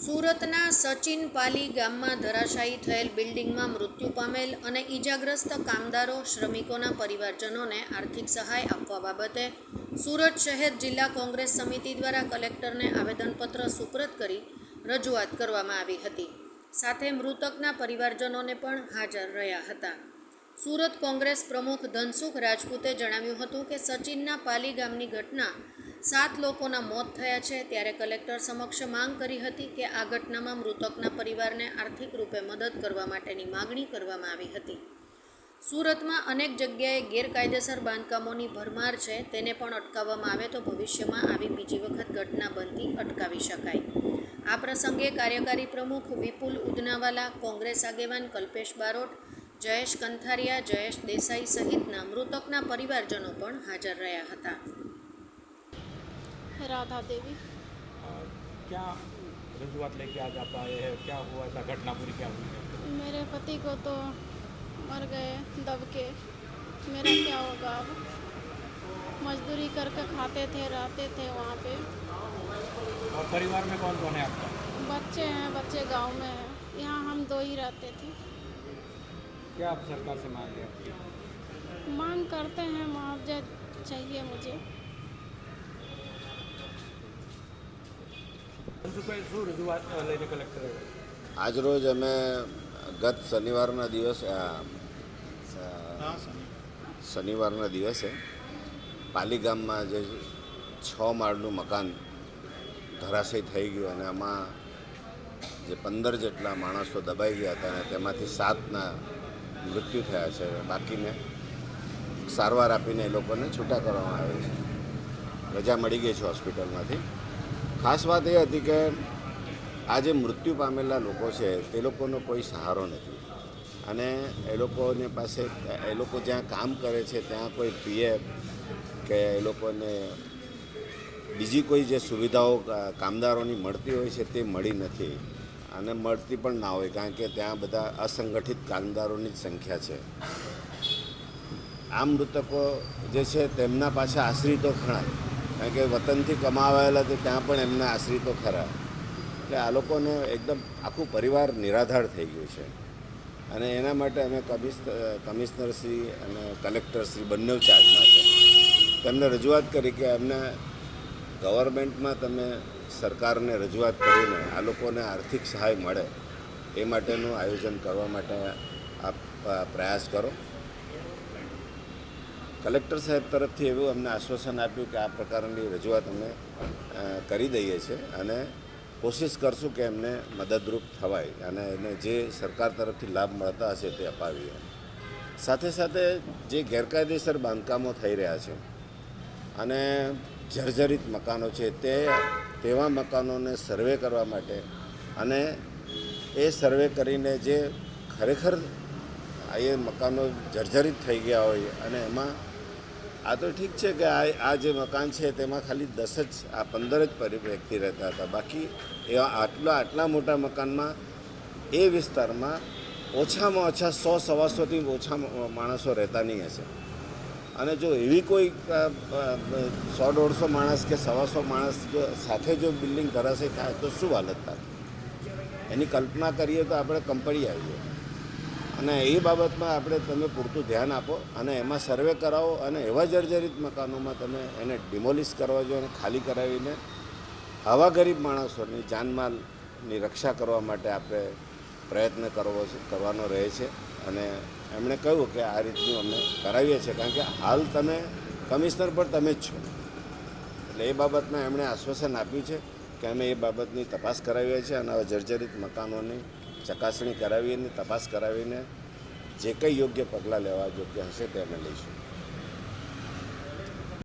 સુરતના સચિન પાલી ગામમાં ધરાશાયી થયેલ બિલ્ડિંગમાં મૃત્યુ પામેલ અને ઈજાગ્રસ્ત કામદારો, શ્રમિકોના પરિવારજનોને આર્થિક સહાય આપવા બાબતે સુરત શહેર જિલ્લા કોંગ્રેસ સમિતિ દ્વારા કલેક્ટરને આવેદનપત્ર સુપ્રત કરી રજૂઆત કરવામાં આવી હતી. સાથે મૃતકના પરિવારજનોને પણ હાજર રહ્યા હતા. સુરત કોંગ્રેસ પ્રમુખ ધનસુખ રાજપૂતે જણાવ્યું હતું કે સચિનના પાલી ગામની ઘટના સાત લોકોના મોત થયા છે. ત્યારે કલેક્ટર સમક્ષ માંગ કરી હતી કે આ ઘટનામાં મૃતકના પરિવારને આર્થિક રૂપે મદદ કરવા માટેની માગણી કરવામાં આવી હતી. સુરતમાં અનેક જગ્યાએ ગેરકાયદેસર બાંધકામોની ભરમાર છે. તેને પણ અટકાવવામાં આવે તો ભવિષ્યમાં આવી બીજી વખત ઘટના બનતી અટકાવી શકાય. આ પ્રસંગે કાર્યકારી પ્રમુખ વિપુલ ઉદનાવાલા, કોંગ્રેસ આગેવાન કલ્પેશ બારોટ, જયેશ કંથારિયા, જયેશ દેસાઈ સહિતના મૃતકના પરિવારજનો પણ હાજર રહ્યા હતા. राधा देवी। क्या रजूआत लेके आज आप आए हैं? क्या हुआ? ऐसा घटना पूरी क्या हुई है? मेरे पति को तो मर गए दब के। मेरा क्या होगा अब? मजदूरी करके खाते थे रहते थे वहाँ पे। और परिवार में कौन कौन है आपका? बच्चे हैं बच्चे गाँव में हैं। यहाँ हम दो ही रहते थे। क्या आप सरकार से मांग रहे हैं? मांग करते हैं मुआवजा चाहिए मुझे। આજરોજ અમે ગત શનિવારના દિવસે શનિવારના દિવસે પાલી ગામમાં જે છ માળનું મકાન ધરાશય થઈ ગયું અને આમાં જે પંદર જેટલા માણસો દબાઈ ગયા હતા અને તેમાંથી સાતના મૃત્યુ થયા છે. બાકીને સારવાર આપીને એ લોકોને છૂટા કરવામાં આવે છે. રજા મળી ગઈ છે હોસ્પિટલમાંથી. ખાસ વાત એ હતી કે આ જે મૃત્યુ પામેલા લોકો છે, તે લોકોનો કોઈ સહારો નથી. અને એ લોકોને પાસે, એ લોકો જ્યાં કામ કરે છે, ત્યાં કોઈ પીએફ કે એ લોકોને બીજી કોઈ જે સુવિધાઓ કામદારોની મળતી હોય છે, તે મળી નથી. અને મળતી પણ ના હોય, કારણ કે ત્યાં બધા અસંગઠિત કામદારોની જ સંખ્યા છે. આ મૃતકો જે છે, તેમના પાછા આશ્રિતો ખરા કારણ કે વતનથી કમાવાયેલા તો ત્યાં પણ એમના આશ્રિતો ખરા. એટલે આ લોકોને એકદમ આખું પરિવાર નિરાધાર થઈ ગયું છે. અને એના માટે અમે કમિશ કમિશનરશ્રી અને કલેક્ટરશ્રી બંને ચાર્જમાં છે. તેમને રજૂઆત કરી કે એમને ગવર્મેન્ટમાં તમે સરકારને રજૂઆત કરીને આ લોકોને આર્થિક સહાય મળે એ માટેનું આયોજન કરવા માટે આપ પ્રયાસ કરો. કલેક્ટર સાહેબ તરફથી એવું અમને આશ્વાસન આપ્યું કે આ પ્રકારની રજૂઆત અમે કરી દઈએ છીએ અને કોશિશ કરશું કે એમને મદદરૂપ થવાય અને એને જે સરકાર તરફથી લાભ મળતા હશે તે અપાવીએ. સાથે સાથે જે ગેરકાયદેસર બાંધકામો થઈ રહ્યા છે અને જર્જરિત મકાનો છે તે, તેવા મકાનોને સર્વે કરવા માટે અને એ સર્વે કરીને જે ખરેખર એ મકાનો જર્જરિત થઈ ગયા હોય અને એમાં આ તો ઠીક છે કે આ આ જે મકાન છે તેમાં ખાલી દસ જ આ પંદર જ વ્યક્તિ રહેતા હતા. બાકી એવા આટલા આટલા મોટા મકાનમાં એ વિસ્તારમાં ઓછામાં ઓછા સો સવાસોથી ઓછા માણસો રહેતા નહીં હશે. અને જો એવી કોઈ સો દોઢસો માણસ કે સવાસો માણસ સાથે જો બિલ્ડિંગ ધરાશે થાય તો શું હાલત થાય? એની કલ્પના કરીએ તો આપણે કંપની આવીએ અને એ બાબતમાં આપણે તમે પૂરતું ધ્યાન આપો અને એમાં સર્વે કરાવો અને એવા જર્જરિત મકાનોમાં તમે એને ડિમોલિશ કરવા જોઈએ અને ખાલી કરાવીને આવા ગરીબ માણસોની જાનમાલની રક્ષા કરવા માટે આપણે પ્રયત્ન કરવો કરવાનો રહે છે. અને એમણે કહ્યું કે આ રીતનું અમે કરાવીએ છીએ, કારણ કે હાલ તમે કમિશનર પર તમે જ છો. એટલે એ બાબતમાં એમણે આશ્વાસન આપ્યું છે કે અમે એ બાબતની તપાસ કરાવીએ છીએ અને આવા જર્જરિત મકાનોની ચકાસણી કરાવીને તપાસ કરાવીને જે કંઈ યોગ્ય પગલાં લેવા યોગ્ય હશે તે અમે લઈશું.